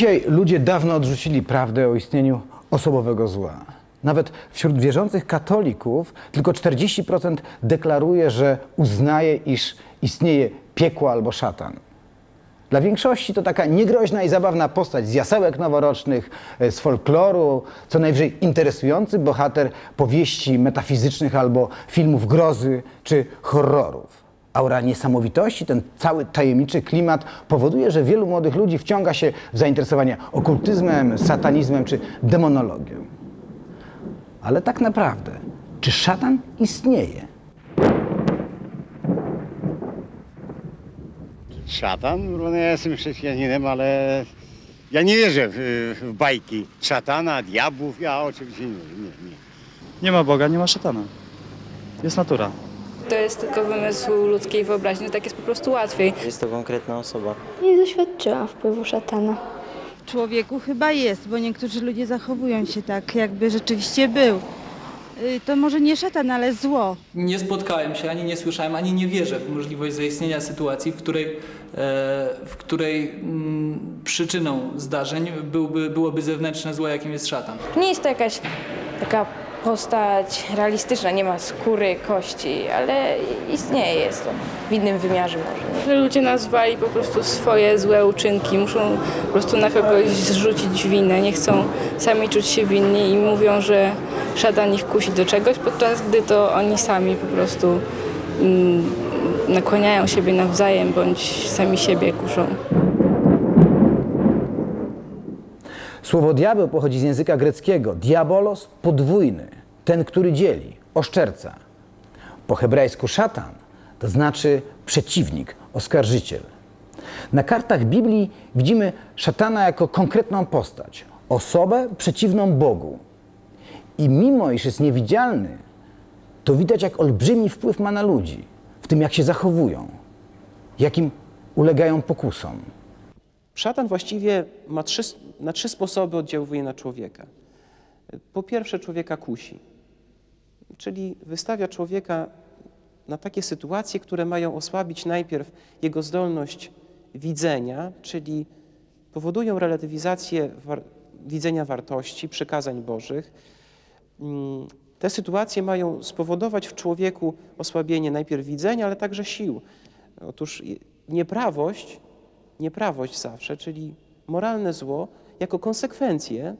Dzisiaj ludzie dawno odrzucili prawdę o istnieniu osobowego zła. Nawet wśród wierzących katolików tylko 40% deklaruje, że uznaje, iż istnieje piekło albo szatan. Dla większości to taka niegroźna i zabawna postać z jasełek noworocznych, e, z folkloru, co najwyżej interesujący bohater powieści metafizycznych albo filmów grozy czy horrorów. Aura niesamowitości, ten cały tajemniczy klimat powoduje, że wielu młodych ludzi wciąga się w zainteresowania okultyzmem, satanizmem czy demonologią. Ale tak naprawdę, czy szatan istnieje? Szatan? No ja jestem chrześcijaninem, ale ja nie wierzę w, w bajki szatana, diabłów. Ja oczywiście nie, nie, nie. Nie ma Boga, nie ma szatana. Jest natura. To jest tylko wymysł ludzkiej wyobraźni, no tak jest po prostu łatwiej. Jest to konkretna osoba. Nie doświadczyłam wpływu szatana. człowieku chyba jest, bo niektórzy ludzie zachowują się tak, jakby rzeczywiście był. Y, To może nie szatan, ale zło. Nie spotkałem się, ani nie słyszałem, ani nie wierzę w możliwość zaistnienia sytuacji, w której, e, w której mm, przyczyną zdarzeń byłby, byłoby zewnętrzne zło, jakim jest szatan. Nie jest to jakaś taka postać realistyczna, nie ma skóry, kości, ale istnieje, jest to w innym wymiarze może. Ludzie nazwali po prostu swoje złe uczynki, muszą po prostu na kogoś zrzucić winę, nie chcą sami czuć się winni i mówią, że szatan ich kusi do czegoś, podczas gdy to oni sami po prostu mm, nakłaniają siebie nawzajem bądź sami siebie kuszą. Słowo diabeł pochodzi z języka greckiego. Diabolos podwójny, ten, który dzieli, oszczerca. Po hebrajsku szatan to znaczy przeciwnik, oskarżyciel. Na kartach Biblii widzimy szatana jako konkretną postać, osobę przeciwną Bogu. I mimo iż jest niewidzialny, to widać, jak olbrzymi wpływ ma na ludzi, w tym jak się zachowują, jakim ulegają pokusom. Szatan właściwie ma trzy, na trzy sposoby oddziałuje na człowieka. Po pierwsze, człowieka kusi, czyli wystawia człowieka na takie sytuacje, które mają osłabić najpierw jego zdolność widzenia, czyli powodują relatywizację war, widzenia wartości, przykazań Bożych. Mm, Te sytuacje mają spowodować w człowieku osłabienie najpierw widzenia, ale także sił. Otóż nieprawość nieprawość zawsze, czyli moralne zło, jako konsekwencję,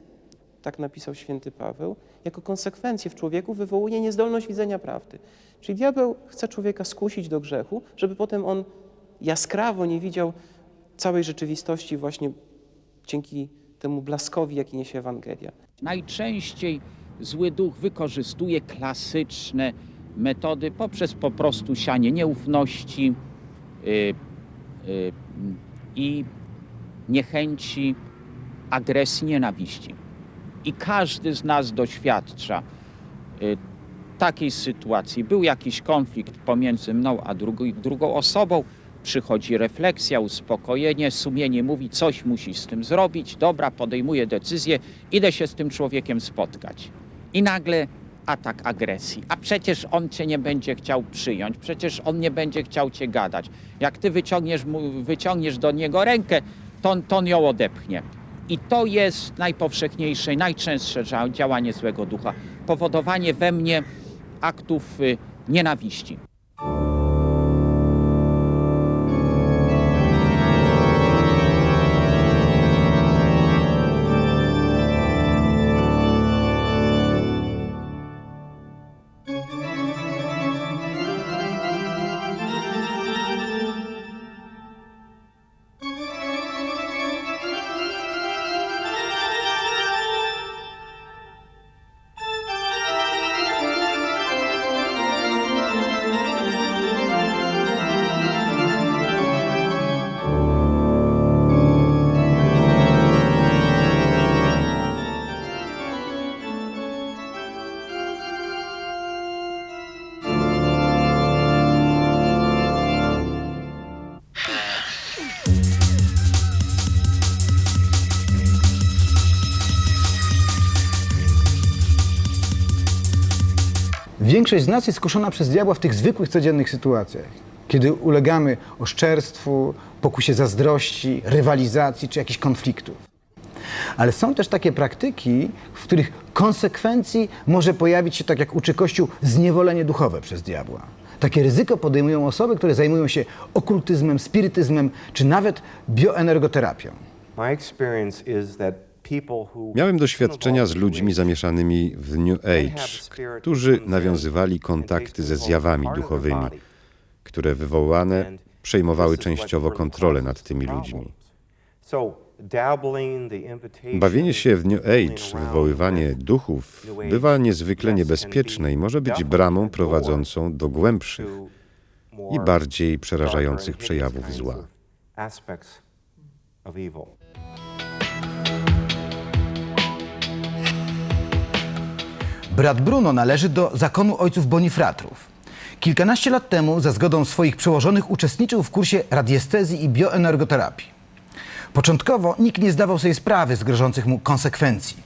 tak napisał święty Paweł, jako konsekwencję w człowieku wywołuje niezdolność widzenia prawdy. Czyli diabeł chce człowieka skusić do grzechu, żeby potem on jaskrawo nie widział całej rzeczywistości właśnie dzięki temu blaskowi, jaki niesie Ewangelia. Najczęściej zły duch wykorzystuje klasyczne metody poprzez po prostu sianie nieufności y, y, i niechęci, agresji, nienawiści. I każdy z nas doświadcza y, takiej sytuacji. Był jakiś konflikt pomiędzy mną a drugą, drugą osobą, przychodzi refleksja, uspokojenie, sumienie mówi, coś musi z tym zrobić, dobra, podejmuję decyzję, idę się z tym człowiekiem spotkać. I nagle atak agresji. A przecież on cię nie będzie chciał przyjąć, przecież on nie będzie chciał cię gadać. Jak ty wyciągniesz, mu, wyciągniesz do niego rękę, to, on- to on ją odepchnie. I to jest najpowszechniejsze, najczęstsze dzia- działanie złego ducha. Powodowanie we mnie aktów y, nienawiści. Większość z nas jest skuszona przez diabła w tych zwykłych, codziennych sytuacjach. Kiedy ulegamy oszczerstwu, pokusie zazdrości, rywalizacji czy jakichś konfliktów. Ale są też takie praktyki, w których konsekwencji może pojawić się, tak jak uczy Kościół, zniewolenie duchowe przez diabła. Takie ryzyko podejmują osoby, które zajmują się okultyzmem, spirytyzmem czy nawet bioenergoterapią. Miałem doświadczenia z ludźmi zamieszanymi w New Age, którzy nawiązywali kontakty ze zjawami duchowymi, które wywołane przejmowały częściowo kontrolę nad tymi ludźmi. Bawienie się w New Age, wywoływanie duchów bywa niezwykle niebezpieczne i może być bramą prowadzącą do głębszych i bardziej przerażających przejawów zła. Brat Bruno należy do zakonu ojców Bonifratrów. Kilkanaście lat temu za zgodą swoich przełożonych uczestniczył w kursie radiestezji i bioenergoterapii. Początkowo nikt nie zdawał sobie sprawy z grożących mu konsekwencji.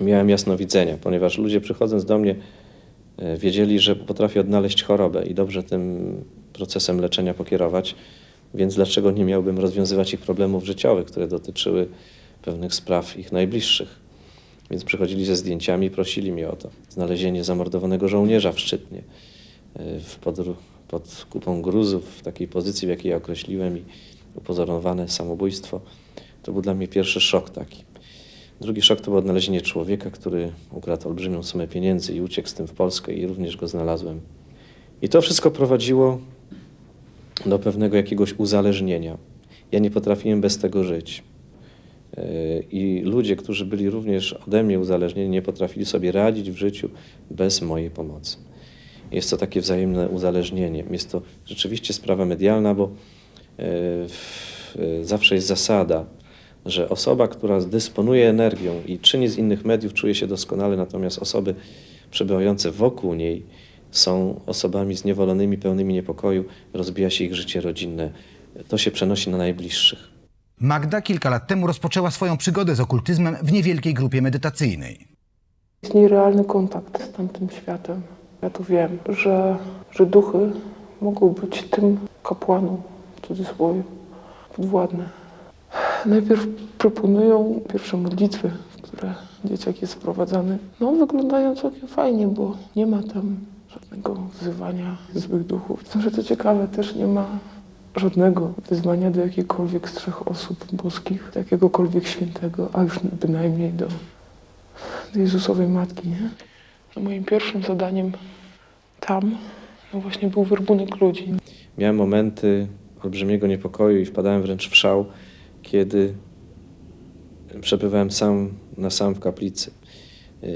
miałem jasnowidzenia, ponieważ ludzie przychodząc do mnie e, wiedzieli, że potrafię odnaleźć chorobę i dobrze tym procesem leczenia pokierować, więc dlaczego nie miałbym rozwiązywać ich problemów życiowych, które dotyczyły pewnych spraw ich najbliższych. Więc przychodzili ze zdjęciami prosili mnie o to. Znalezienie zamordowanego żołnierza w Szczytnie, e, w podru- pod kupą gruzów, w takiej pozycji, w jakiej ja określiłem i upozorowane samobójstwo, to był dla mnie pierwszy szok taki. Drugi szok to było odnalezienie człowieka, który ukradł olbrzymią sumę pieniędzy i uciekł z tym w Polskę i również go znalazłem. I to wszystko prowadziło do pewnego jakiegoś uzależnienia. Ja nie potrafiłem bez tego żyć. Yy, I ludzie, którzy byli również ode mnie uzależnieni, nie potrafili sobie radzić w życiu bez mojej pomocy. Jest to takie wzajemne uzależnienie. Jest to rzeczywiście sprawa medialna, bo w- yy, zawsze jest zasada, że osoba, która dysponuje energią i czyni z innych mediów, czuje się doskonale, natomiast osoby przebywające wokół niej są osobami zniewolonymi, pełnymi niepokoju, rozbija się ich życie rodzinne. To się przenosi na najbliższych. Magda kilka lat temu rozpoczęła swoją przygodę z okultyzmem w niewielkiej grupie medytacyjnej. Jest nierealny kontakt z tamtym światem. Ja tu wiem, że, że duchy mogą być tym kapłanom, w cudzysłowie, podwładne. Najpierw proponują pierwsze modlitwy, w które dzieciak jest wprowadzany. No, wyglądają całkiem fajnie, bo nie ma tam żadnego wzywania złych duchów. Co ciekawe, też nie ma żadnego wyzwania do jakiejkolwiek z trzech osób boskich, do jakiegokolwiek świętego, a już bynajmniej do do Jezusowej Matki, nie? No moim pierwszym zadaniem tam no właśnie był werbunek ludzi. Miałem momenty olbrzymiego niepokoju i wpadałem wręcz w szał, kiedy przebywałem sam na sam w kaplicy. Yy,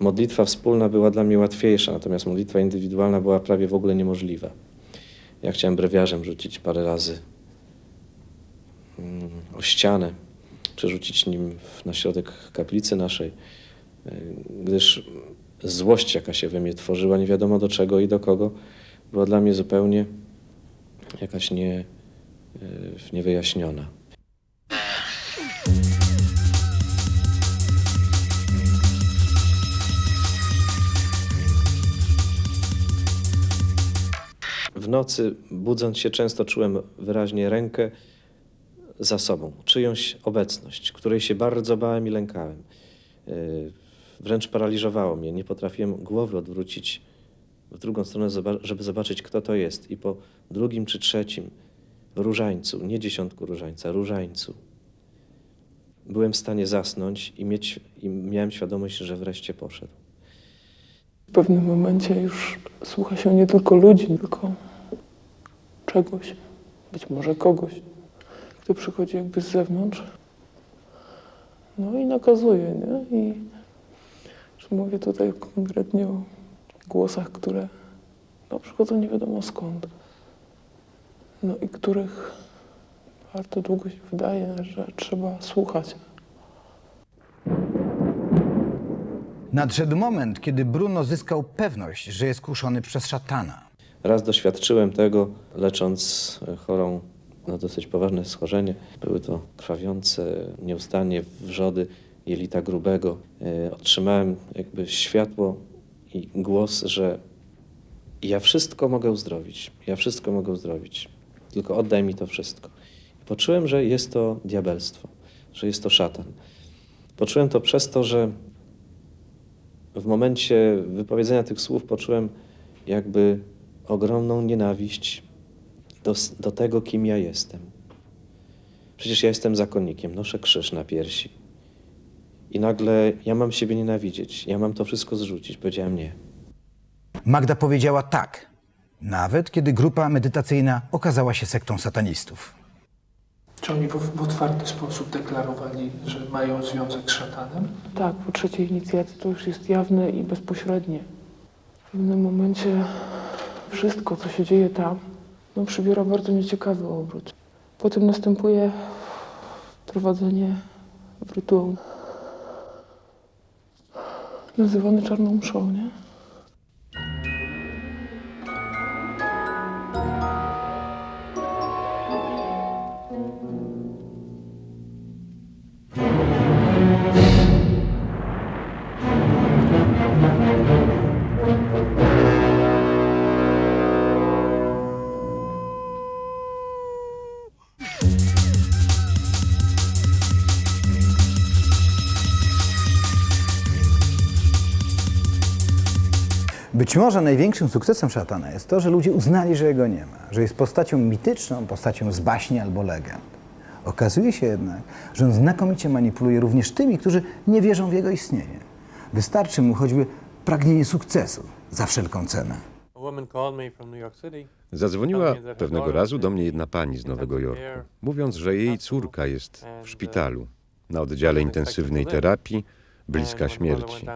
Modlitwa wspólna była dla mnie łatwiejsza, natomiast modlitwa indywidualna była prawie w ogóle niemożliwa. Ja chciałem brewiarzem rzucić parę razy. Mm, o ścianę, przerzucić nim na środek kaplicy naszej, yy, gdyż złość, jaka się we mnie tworzyła, nie wiadomo do czego i do kogo, była dla mnie zupełnie jakaś nie, yy, niewyjaśniona. W nocy, budząc się, często czułem wyraźnie rękę za sobą, czyjąś obecność, której się bardzo bałem i lękałem. Yy, Wręcz paraliżowało mnie. Nie potrafiłem głowy odwrócić w drugą stronę, żeby zobaczyć, kto to jest. I po drugim czy trzecim różańcu, nie dziesiątku różańca, różańcu, byłem w stanie zasnąć i, mieć, i miałem świadomość, że wreszcie poszedł. W pewnym momencie już słucha się nie tylko ludzi, tylko czegoś, być może kogoś, kto przychodzi jakby z zewnątrz. No i nakazuje, nie? I że mówię tutaj konkretnie o głosach, które no, przychodzą nie wiadomo skąd. No i których bardzo długo się wydaje, że trzeba słuchać. Nadszedł moment, kiedy Bruno zyskał pewność, że jest kuszony przez szatana. Raz doświadczyłem tego, lecząc e, chorą na dosyć poważne schorzenie. Były to krwawiące nieustannie wrzody jelita grubego. E, Otrzymałem jakby światło i głos, że ja wszystko mogę uzdrowić. Ja wszystko mogę uzdrowić. Tylko oddaj mi to wszystko. Poczułem, że jest to diabelstwo. że jest to szatan. Poczułem to przez to, że w momencie wypowiedzenia tych słów poczułem jakby ogromną nienawiść do, do tego, kim ja jestem. Przecież ja jestem zakonnikiem, noszę krzyż na piersi. I nagle ja mam siebie nienawidzieć, ja mam to wszystko zrzucić. Powiedziałem nie. Magda powiedziała tak, nawet kiedy grupa medytacyjna okazała się sektą satanistów. Czy oni w, w otwarty sposób deklarowali, że mają związek z szatanem? Tak, po trzeciej inicjacji to już jest jawne i bezpośrednie. W pewnym momencie wszystko, co się dzieje tam, no, przybiera bardzo nieciekawy obrót. Potem następuje wprowadzenie w rytuał nazywany czarną mszą, nie? Być może największym sukcesem szatana jest to, że ludzie uznali, że jego nie ma, że jest postacią mityczną, postacią z baśni albo legend. Okazuje się jednak, że on znakomicie manipuluje również tymi, którzy nie wierzą w jego istnienie. Wystarczy mu choćby pragnienie sukcesu za wszelką cenę. Zadzwoniła pewnego razu do mnie jedna pani z Nowego Jorku, mówiąc, że jej córka jest w szpitalu, na oddziale intensywnej terapii, bliska śmierci.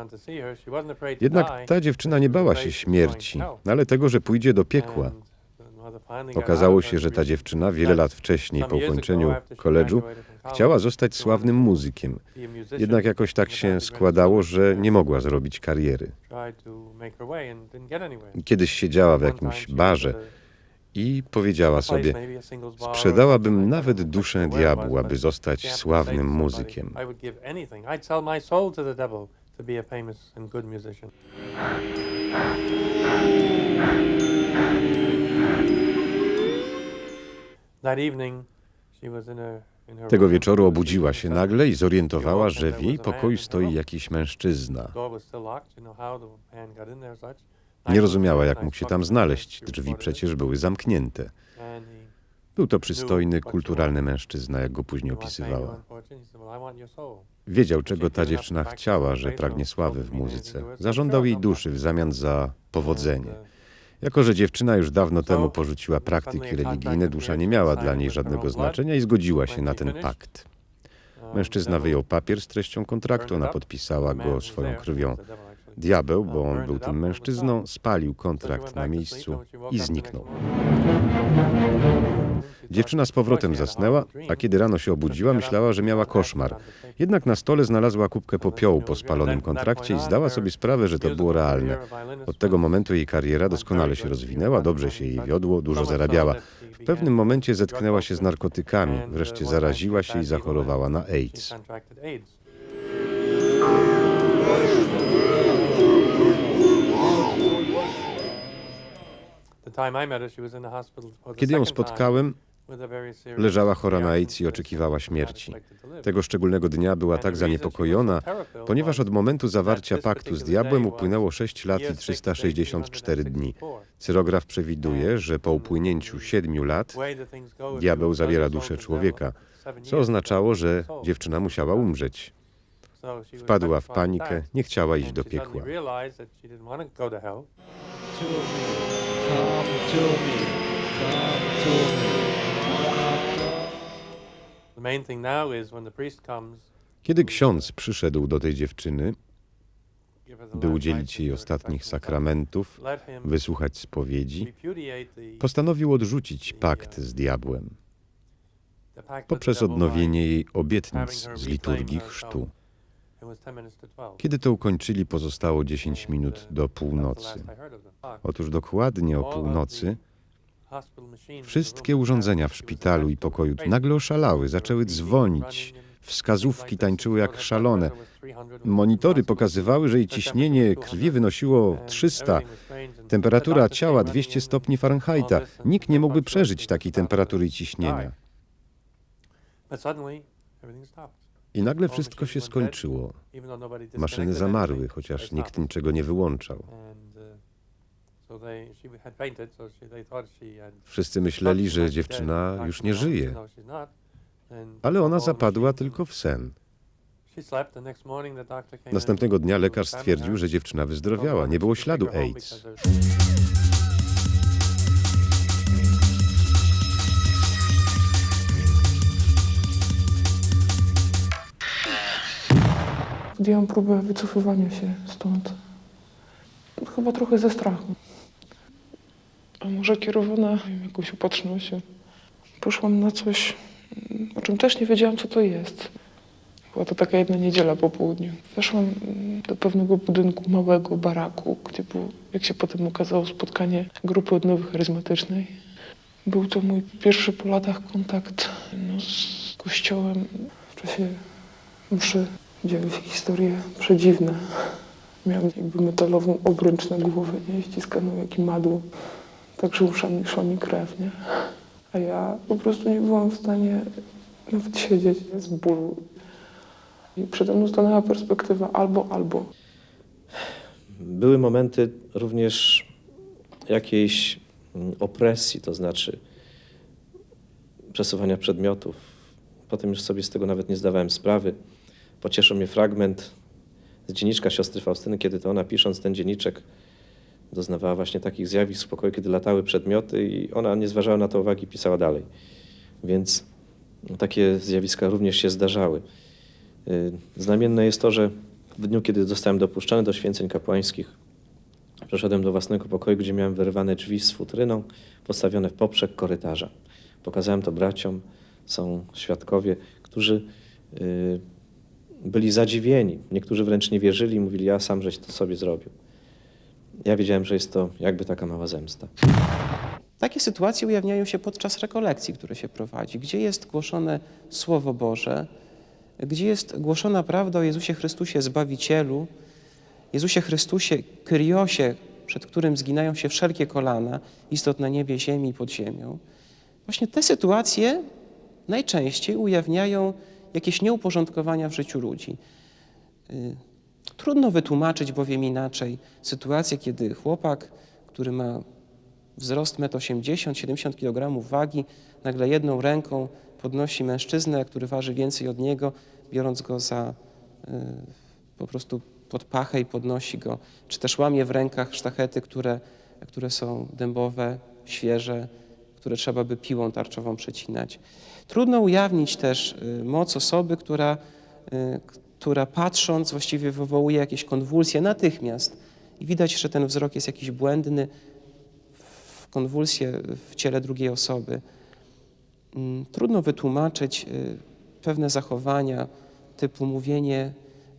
Jednak ta dziewczyna nie bała się śmierci, ale tego, że pójdzie do piekła. Okazało się, że ta dziewczyna wiele lat wcześniej, po ukończeniu koledżu, chciała zostać sławnym muzykiem. Jednak jakoś tak się składało, że nie mogła zrobić kariery. Kiedyś siedziała w jakimś barze i powiedziała sobie: Sprzedałabym nawet duszę diabłu, aby zostać sławnym muzykiem. Tego wieczoru obudziła się nagle i zorientowała, że w jej pokoju stoi jakiś mężczyzna. Nie rozumiała, jak mógł się tam znaleźć. Drzwi przecież były zamknięte. Był to przystojny, kulturalny mężczyzna, jak go później opisywała. Wiedział, czego ta dziewczyna chciała, że pragnie sławy w muzyce. Zażądał jej duszy w zamian za powodzenie. Jako, że dziewczyna już dawno temu porzuciła praktyki religijne, dusza nie miała dla niej żadnego znaczenia i zgodziła się na ten pakt. Mężczyzna wyjął papier z treścią kontraktu, ona podpisała go swoją krwią. Diabeł, bo on był tym mężczyzną, spalił kontrakt na miejscu i zniknął. Dziewczyna z powrotem zasnęła, a kiedy rano się obudziła, myślała, że miała koszmar. Jednak na stole znalazła kubkę popiołu po spalonym kontrakcie i zdała sobie sprawę, że to było realne. Od tego momentu jej kariera doskonale się rozwinęła, dobrze się jej wiodło, dużo zarabiała. W pewnym momencie zetknęła się z narkotykami, wreszcie zaraziła się i zachorowała na AIDS. Kiedy ją spotkałem, leżała chora na AIDS i oczekiwała śmierci. Tego szczególnego dnia była tak zaniepokojona, ponieważ od momentu zawarcia paktu z diabłem upłynęło 6 lat i 364 dni. Cyrograf przewiduje, że po upłynięciu 7 lat diabeł zabiera duszę człowieka, co oznaczało, że dziewczyna musiała umrzeć. Wpadła w panikę, nie chciała iść do piekła. Kiedy ksiądz przyszedł do tej dziewczyny, by udzielić jej ostatnich sakramentów, wysłuchać spowiedzi, postanowił odrzucić pakt z diabłem poprzez odnowienie jej obietnic z liturgii chrztu. Kiedy to ukończyli, pozostało 10 minut do północy. Otóż dokładnie o północy wszystkie urządzenia w szpitalu i pokoju nagle oszalały, zaczęły dzwonić. Wskazówki tańczyły jak szalone. Monitory pokazywały, że jej ciśnienie krwi wynosiło 300, temperatura ciała 200 stopni Fahrenheita. Nikt nie mógłby przeżyć takiej temperatury i ciśnienia. I nagle wszystko się skończyło. Maszyny zamarły, chociaż nikt niczego nie wyłączał. Wszyscy myśleli, że dziewczyna już nie żyje, ale ona zapadła tylko w sen. Następnego dnia lekarz stwierdził, że dziewczyna wyzdrowiała, nie było śladu AIDS. Podjęłam próbę wycofywania się stąd. Chyba trochę ze strachu. A może kierowana jakąś opatrznością. Poszłam na coś, mm, o czym też nie wiedziałam, co to jest. Była to taka jedna niedziela po południu. Weszłam mm, do pewnego budynku, małego baraku, gdzie było, jak się potem okazało, spotkanie grupy odnowy charyzmatycznej. Był to mój pierwszy po latach kontakt no, z kościołem w czasie mszy. Działy się historie przedziwne. Miałam jakby metalową obręcz na głowie, nie? ściskaną jak imadło. Także usza mi, szła mi krew, nie? A ja po prostu nie byłam w stanie nawet siedzieć z bólu. I przede mną stanęła perspektywa albo, albo. Były momenty również jakiejś mm, opresji, to znaczy przesuwania przedmiotów. Potem już sobie z tego nawet nie zdawałem sprawy. Pocieszył mnie fragment z dzienniczka siostry Faustyny, kiedy to ona pisząc ten dzienniczek doznawała właśnie takich zjawisk w pokoju, kiedy latały przedmioty i ona nie zważała na to uwagi, pisała dalej. Więc takie zjawiska również się zdarzały. Y, Znamienne jest to, że w dniu, kiedy zostałem dopuszczony do święceń kapłańskich, przeszedłem do własnego pokoju, gdzie miałem wyrwane drzwi z futryną, postawione w poprzek korytarza. Pokazałem to braciom, są świadkowie, którzy y, byli zadziwieni. Niektórzy wręcz nie wierzyli i mówili, ja sam żeś to sobie zrobił. Ja wiedziałem, że jest to jakby taka mała zemsta. Takie sytuacje ujawniają się podczas rekolekcji, które się prowadzi, gdzie jest głoszone Słowo Boże, gdzie jest głoszona prawda o Jezusie Chrystusie Zbawicielu, Jezusie Chrystusie Kyriosie, przed którym zginają się wszelkie kolana, istot na niebie, ziemi i pod ziemią. Właśnie te sytuacje najczęściej ujawniają jakieś nieuporządkowania w życiu ludzi. Trudno wytłumaczyć bowiem inaczej sytuację, kiedy chłopak, który ma wzrost 1,80 m, 70 kg wagi, nagle jedną ręką podnosi mężczyznę, który waży więcej od niego, biorąc go za y, po prostu pod pachę i podnosi go, czy też łamie w rękach sztachety, które, które są dębowe, świeże, które trzeba by piłą tarczową przecinać. Trudno ujawnić też y, moc osoby, która, y, która patrząc właściwie wywołuje jakieś konwulsje natychmiast i widać, że ten wzrok jest jakiś błędny, w konwulsję w ciele drugiej osoby. Mm, Trudno wytłumaczyć y, pewne zachowania typu mówienie,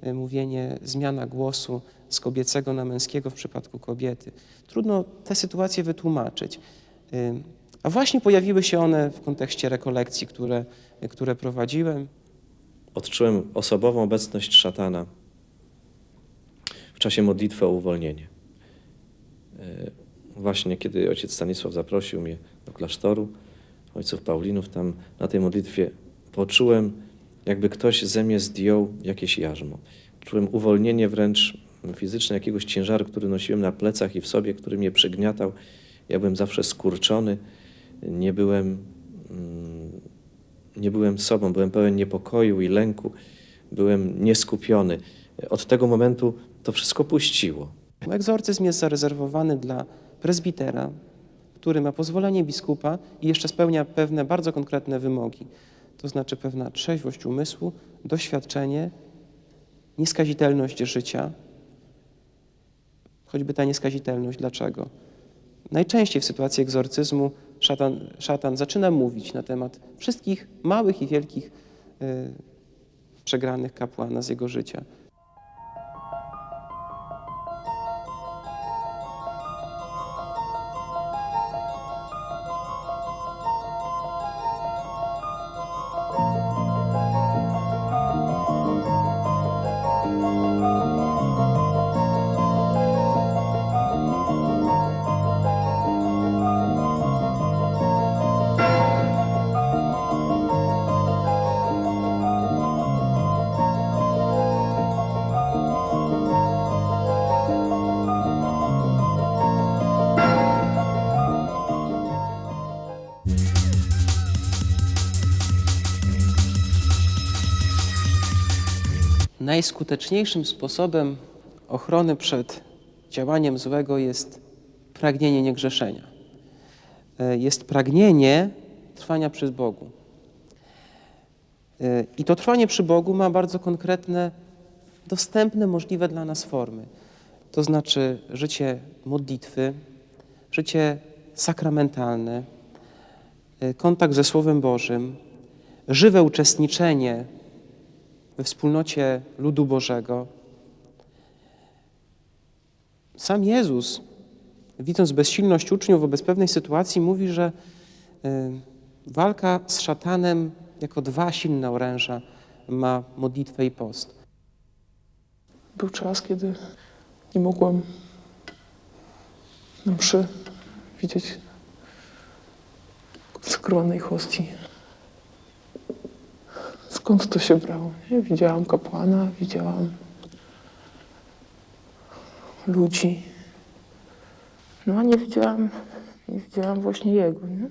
y, mówienie, zmiana głosu z kobiecego na męskiego w przypadku kobiety. Trudno te sytuacje wytłumaczyć. Y, A właśnie pojawiły się one w kontekście rekolekcji, które, które prowadziłem. Odczułem osobową obecność szatana w czasie modlitwy o uwolnienie. E, Właśnie kiedy ojciec Stanisław zaprosił mnie do klasztoru, ojców Paulinów, tam na tej modlitwie poczułem, jakby ktoś ze mnie zdjął jakieś jarzmo. Czułem uwolnienie wręcz fizyczne jakiegoś ciężaru, który nosiłem na plecach i w sobie, który mnie przygniatał. Ja byłem zawsze skurczony, nie byłem, mm, nie byłem sobą, byłem pełen niepokoju i lęku, byłem nieskupiony. Od tego momentu to wszystko puściło. Egzorcyzm jest zarezerwowany dla prezbitera, który ma pozwolenie biskupa i jeszcze spełnia pewne bardzo konkretne wymogi. To znaczy pewna trzeźwość umysłu, doświadczenie, nieskazitelność życia. Choćby ta nieskazitelność. Dlaczego? Najczęściej w sytuacji egzorcyzmu szatan, szatan zaczyna mówić na temat wszystkich małych i wielkich y, przegranych kapłana z jego życia. Najskuteczniejszym sposobem ochrony przed działaniem złego jest pragnienie niegrzeszenia. E, Jest pragnienie trwania przy Bogu. E, I to trwanie przy Bogu ma bardzo konkretne, dostępne, możliwe dla nas formy. To znaczy życie modlitwy, życie sakramentalne, e, kontakt ze Słowem Bożym, żywe uczestniczenie we wspólnocie ludu Bożego. Sam Jezus, widząc bezsilność uczniów wobec pewnej sytuacji, mówi, że y, walka z szatanem jako dwa silne oręża ma modlitwę i post. Był czas, kiedy nie mogłem na mszy widzieć skrowanej hostii. Skąd to się brało? Nie? Widziałam kapłana, widziałam ludzi. No a nie widziałam, nie widziałam właśnie jego. Nie?